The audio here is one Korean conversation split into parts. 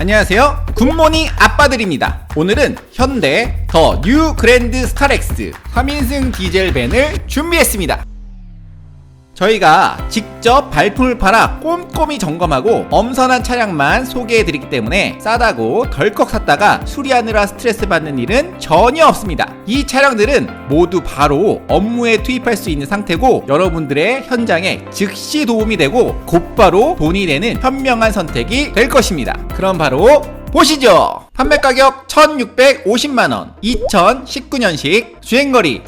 안녕하세요. 굿모닝 아빠들입니다. 오늘은 현대 더 뉴 그랜드 스타렉스 3인승 디젤 밴을 준비했습니다. 저희가 직접 발품을 팔아 꼼꼼히 점검하고 엄선한 차량만 소개해드리기 때문에 싸다고 덜컥 샀다가 수리하느라 스트레스 받는 일은 전혀 없습니다. 이 차량들은 모두 바로 업무에 투입할 수 있는 상태고 여러분들의 현장에 즉시 도움이 되고 곧바로 돈이 되는 현명한 선택이 될 것입니다. 그럼 바로 보시죠. 판매 가격 1,650만원, 2019년식, 주행거리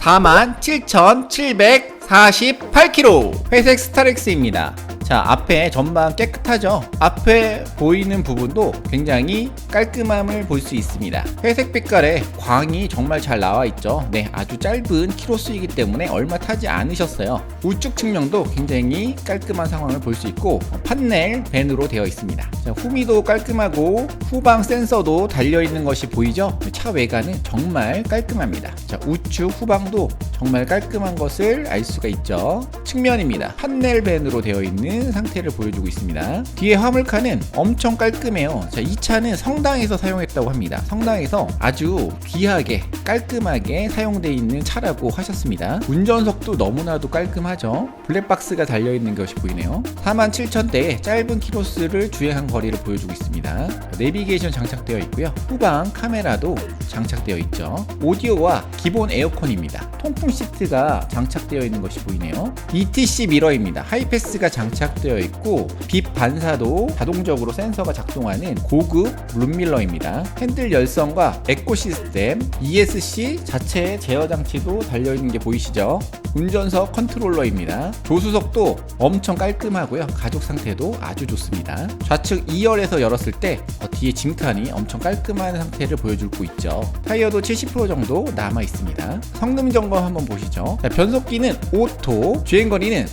47,748km, 회색 스타렉스입니다. 자, 앞에 전방 깨끗하죠? 앞에 보이는 부분도 굉장히 깔끔함을 볼 수 있습니다. 회색 빛깔에 광이 정말 잘 나와 있죠? 네, 아주 짧은 키로수이기 때문에 얼마 타지 않으셨어요. 우측 측면도 굉장히 깔끔한 상황을 볼 수 있고, 판넬 밴으로 되어 있습니다. 자, 후미도 깔끔하고, 후방 센서도 달려있는 것이 보이죠? 차 외관은 정말 깔끔합니다. 자, 우측 후방도 정말 깔끔한 것을 알 수가 있죠. 측면입니다. 판넬 밴으로 되어 있는 상태를 보여주고 있습니다. 뒤에 화물칸은 엄청 깔끔해요. 자, 이 차는 성당에서 사용했다고 합니다. 성당에서 아주 귀하게 깔끔하게 사용되어 있는 차라고 하셨습니다. 운전석도 너무나도 깔끔하죠. 블랙박스가 달려있는 것이 보이네요. 47,000대의 짧은 키로수를 주행한 거리를 보여주고 있습니다. 내비게이션 장착되어 있고요. 후방 카메라도 장착되어 있죠. 오디오와 기본 에어컨입니다. 통풍 시트가 장착되어 있는 것이 보이네요. ETC 미러입니다. 하이패스가 장착 되어 있고 빛 반사도 자동적으로 센서가 작동하는 고급 룸밀러입니다. 핸들 열선과 에코 시스템, ESC 자체 제어 장치도 달려 있는 게 보이시죠? 운전석 컨트롤러입니다. 조수석도 엄청 깔끔하고요. 가죽 상태도 아주 좋습니다. 좌측 2열에서 열었을 때 어, 뒤에 짐칸이 엄청 깔끔한 상태를 보여주고 있죠. 타이어도 70% 정도 남아 있습니다. 성능 점검 한번 보시죠. 자, 변속기는 오토, 주행 거리는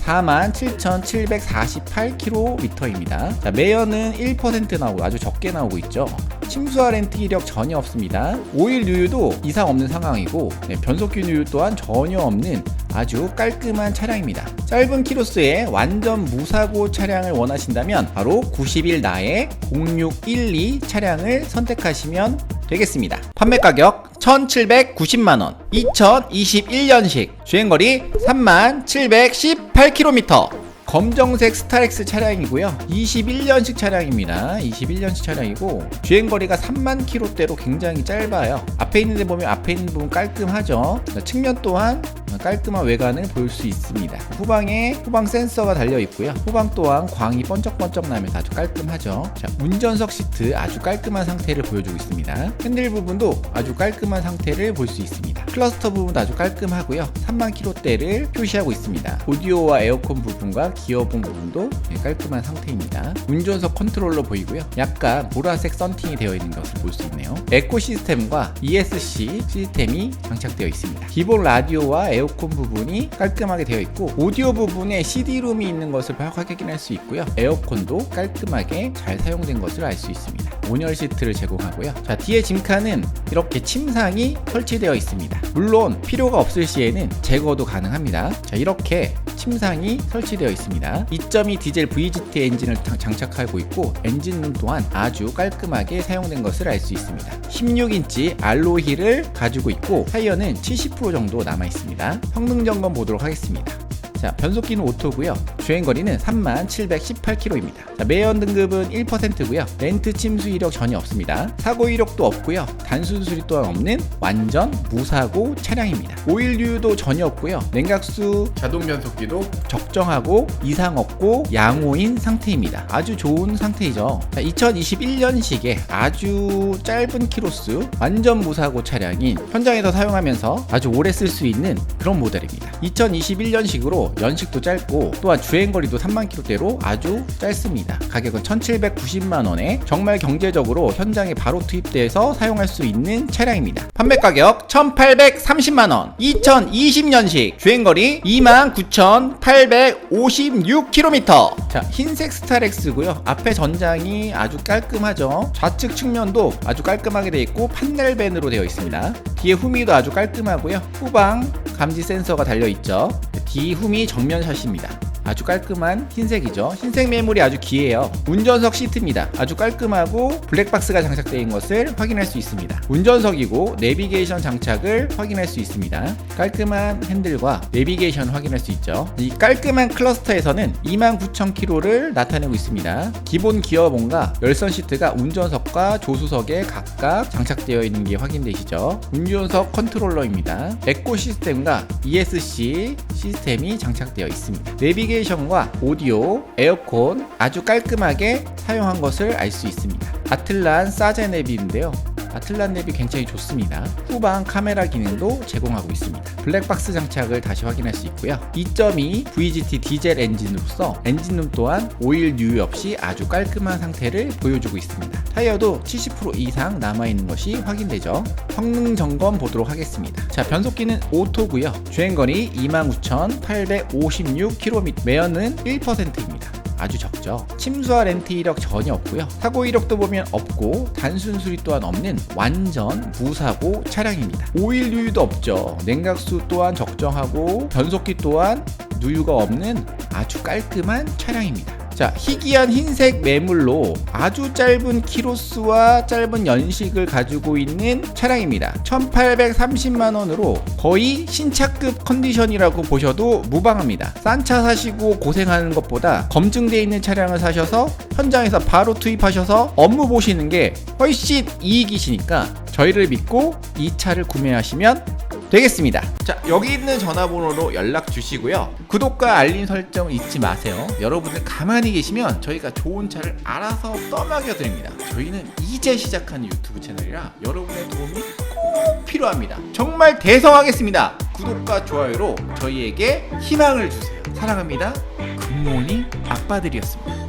47,748km입니다. 자, 매연은 1% 나오고 아주 적게 나오고 있죠. 침수와 렌트 이력 전혀 없습니다. 오일 누유도 이상 없는 상황이고 네, 변속기 누유 또한 전혀 없는 아주 깔끔한 차량입니다. 짧은 키로수에 완전 무사고 차량을 원하신다면 바로 90일 나의 0612 차량을 선택하시면 되겠습니다. 판매 가격 1,790만원, 2021년식, 주행거리 3718km, 검정색 스타렉스 차량이고요. 21년식 차량입니다. 21년식 차량이고 주행거리가 3만 킬로대로 굉장히 짧아요. 앞에 있는 데 보면 앞에 있는 부분 깔끔하죠. 측면 또한 깔끔한 외관을 볼수 있습니다. 후방에 후방 센서가 달려 있고요. 후방 또한 광이 번쩍번쩍 나면서 아주 깔끔하죠. 자, 운전석 시트 아주 깔끔한 상태를 보여주고 있습니다. 핸들 부분도 아주 깔끔한 상태를 볼 수 있습니다. 클러스터 부분도 아주 깔끔하고요. 3만 킬로대를 표시하고 있습니다. 오디오와 에어컨 부분과 기어봉 부분도 깔끔한 상태입니다. 운전석 컨트롤러 보이고요. 약간 보라색 썬팅이 되어 있는 것을 볼 수 있네요. 에코 시스템과 ESC 시스템이 장착되어 있습니다. 기본 라디오와 에어컨 부분이 깔끔하게 되어 있고 오디오 부분에 CD룸이 있는 것을 확인할 수 있고요. 에어컨도 깔끔하게 잘 사용된 것을 알 수 있습니다. 온열 시트를 제공하고요. 자, 뒤에 짐칸은 이렇게 침상이 설치되어 있습니다. 물론 필요가 없을 시에는 제거도 가능합니다. 자, 이렇게 침상이 설치되어 있습니다. 2.2 디젤 VGT 엔진을 장착하고 있고 엔진룸 또한 아주 깔끔하게 사용된 것을 알 수 있습니다. 16인치 알로히를 가지고 있고 타이어는 70% 정도 남아 있습니다. 성능 점검 보도록 하겠습니다. 자, 변속기는 오토고요. 주행거리는 3718km입니다. 자, 매연 등급은 1%고요. 렌트 침수 이력 전혀 없습니다. 사고 이력도 없고요. 단순 수리 또한 없는 완전 무사고 차량입니다. 오일 류도 전혀 없고요. 냉각수 자동 변속기도 적정하고 이상 없고 양호인 상태입니다. 아주 좋은 상태이죠. 자, 2021년식의 아주 짧은 키로수 완전 무사고 차량인 현장에서 사용하면서 아주 오래 쓸 수 있는 그런 모델입니다. 2021년식으로 연식도 짧고 또한 주행거리도 3만 킬로대로 아주 짧습니다. 가격은 1,790만 원에 정말 경제적으로 현장에 바로 투입돼서 사용할 수 있는 차량입니다. 판매 가격 1,830만 원, 2020년식 주행거리 29,856km. 자, 흰색 스타렉스고요. 앞에 전장이 아주 깔끔하죠. 좌측 측면도 아주 깔끔하게 되어 있고 판넬밴으로 되어 있습니다. 뒤에 후미도 아주 깔끔하고요. 후방 감지 센서가 달려 있죠. 뒤 후미 정면 샷입니다. 아주 깔끔한 흰색이죠. 흰색 매물이 아주 귀해요. 운전석 시트입니다. 아주 깔끔하고 블랙박스가 장착되어 있는 것을 확인할 수 있습니다. 운전석이고 내비게이션 장착을 확인할 수 있습니다. 깔끔한 핸들과 내비게이션 확인할 수 있죠. 이 깔끔한 클러스터에서는 29,000km를 나타내고 있습니다. 기본 기어본과 열선 시트가 운전석과 조수석에 각각 장착되어 있는 게 확인되시죠. 운전석 컨트롤러입니다. 에코 시스템과 ESC 시스템이 장착되어 있습니다. 내비게이션 과 오디오, 에어컨 아주 깔끔하게 사용한 것을 알 수 있습니다. 아틀란 사제 내비인데요. 아틀란 랩이 굉장히 좋습니다. 후방 카메라 기능도 제공하고 있습니다. 블랙박스 장착을 다시 확인할 수 있고요. 2.2 VGT 디젤 엔진으로서 엔진룸 또한 오일 뉴 없이 아주 깔끔한 상태를 보여주고 있습니다. 타이어도 70% 이상 남아있는 것이 확인되죠. 성능 점검 보도록 하겠습니다. 자, 변속기는 오토고요. 주행거리 29,856km, 매연은 1%입니다. 아주 적죠. 침수와 렌트 이력 전혀 없고요. 사고 이력도 보면 없고 단순 수리 또한 없는 완전 무사고 차량입니다. 오일 누유도 없죠. 냉각수 또한 적정하고 변속기 또한 누유가 없는 아주 깔끔한 차량입니다. 자, 희귀한 흰색 매물로 아주 짧은 키로수와 짧은 연식을 가지고 있는 차량입니다. 1830만 원으로 거의 신차급 컨디션이라고 보셔도 무방합니다. 싼 차 사시고 고생하는 것보다 검증되어 있는 차량을 사셔서 현장에서 바로 투입하셔서 업무 보시는 게 훨씬 이익이시니까 저희를 믿고 이 차를 구매하시면 되겠습니다. 자, 여기 있는 전화번호로 연락 주시고요. 구독과 알림 설정 잊지 마세요. 여러분들 가만히 계시면 저희가 좋은 차를 알아서 떠먹여 드립니다. 저희는 이제 시작하는 유튜브 채널이라 여러분의 도움이 꼭 필요합니다. 정말 대성하겠습니다. 구독과 좋아요로 저희에게 희망을 주세요. 사랑합니다. 굿모닝 아빠들이었습니다.